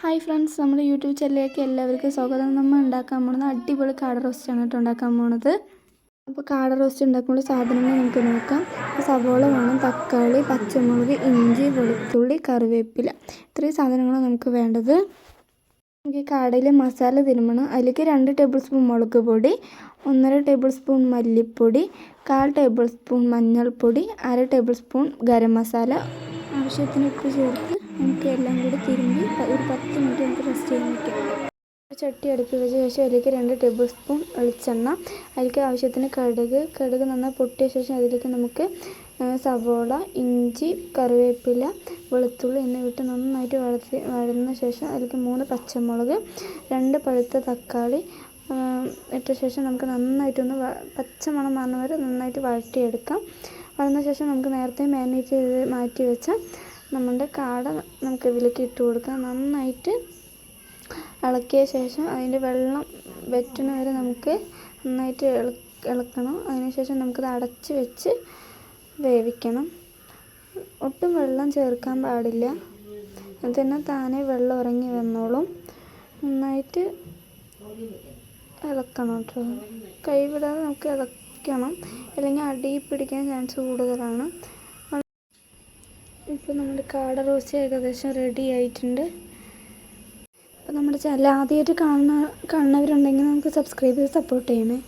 Hi friends നമ്മുടെ YouTube ചാനലിലേക്ക് എല്ലാവർക്കും സ്വാഗതം. നമ്മൾ ഉണ്ടാക്കാൻ പോകുന്നത് അടിപൊളി കാട റോസ്റ്റാണ് കേട്ടോ ഉണ്ടാക്കാൻ പോണത് അപ്പോൾ കാട റോസ്റ്റ് ഉണ്ടാക്കുമ്പോൾ സാധനങ്ങൾ നമുക്ക് നോക്കാം. സവോള വേണം തക്കാളി പച്ചമുളക് ഇഞ്ചി വെളുത്തുള്ളി കറിവേപ്പില. ഇത്രയും സാധനങ്ങളാണ് നമുക്ക് വേണ്ടത്. നമുക്ക് കാടയിൽ മസാല തിരുമണം. അതിലേക്ക് രണ്ട് ടേബിൾ സ്പൂൺ മുളക് പൊടി ഒന്നര ടേബിൾ സ്പൂൺ മല്ലിപ്പൊടി കാൽ ടേബിൾ സ്പൂൺ മഞ്ഞൾപ്പൊടി അര ടേബിൾ സ്പൂൺ ഗരം മസാല ആവശ്യത്തിന് ഉപ്പ് ചേർത്ത് നമുക്ക് എല്ലാം കൂടി തിരുമ്പി ഒരു പത്ത് മിനിറ്റ് നമുക്ക് റെസ്റ്റ് ചെയ്യാൻ വയ്ക്കാം ചട്ടി അടുപ്പിൽ വെച്ച ശേഷം അതിലേക്ക് രണ്ട് ടേബിൾ സ്പൂൺ വെളിച്ചെണ്ണ അതിലേക്ക് ആവശ്യത്തിന് കടുക് കടുക് നന്നായി പൊട്ടിയ ശേഷം അതിലേക്ക് നമുക്ക് സവോള ഇഞ്ചി കറിവേപ്പില വെളുത്തുള്ളി എന്നിവിട്ട് നന്നായിട്ട് വഴത്തി വഴന്ന ശേഷം അതിലേക്ക് മൂന്ന് പച്ചമുളക് രണ്ട് പഴുത്ത തക്കാളി ഇട്ട ശേഷം നമുക്ക് നന്നായിട്ടൊന്ന് പച്ചമണം മാറുന്ന നന്നായിട്ട് വഴറ്റിയെടുക്കാം. വഴന്ന ശേഷം നമുക്ക് നേരത്തെ മാരിനേറ്റ് ചെയ്ത് മാറ്റി വെച്ച നമ്മുടെ കാട നമുക്ക് ഇതിലേക്ക് ഇട്ട് കൊടുക്കാം. നന്നായിട്ട് ഇളക്കിയ ശേഷം അതിന്റെ വെള്ളം വറ്റണ വരെ നമുക്ക് നന്നായിട്ട് ഇളക്കണം. അതിനുശേഷം നമുക്കത് അടച്ച് വെച്ച് വേവിക്കണം. ഒട്ടും വെള്ളം ചേർക്കാൻ പാടില്ല. അത് തന്നെ താനെ വെള്ളം ഇറങ്ങി വന്നോളും. നന്നായിട്ട് ഇളക്കണം കേട്ടോ. കൈവിടാതെ നമുക്ക് ഇളക്കണം അല്ലെങ്കിൽ അടി പിടിക്കാൻ ചാൻസ് കൂടുതലാണ്. ഇപ്പോൾ നമ്മുടെ കാട റോസ്റ്റ് ഏകദേശം റെഡി ആയിട്ടുണ്ട്. അപ്പോൾ നമ്മുടെ ചാനൽ ആദ്യമായിട്ട് കാണുന്ന കാണുന്നവരുണ്ടെങ്കിൽ നമുക്ക് സബ്സ്ക്രൈബ് ചെയ്ത് സപ്പോർട്ട് ചെയ്യണേ.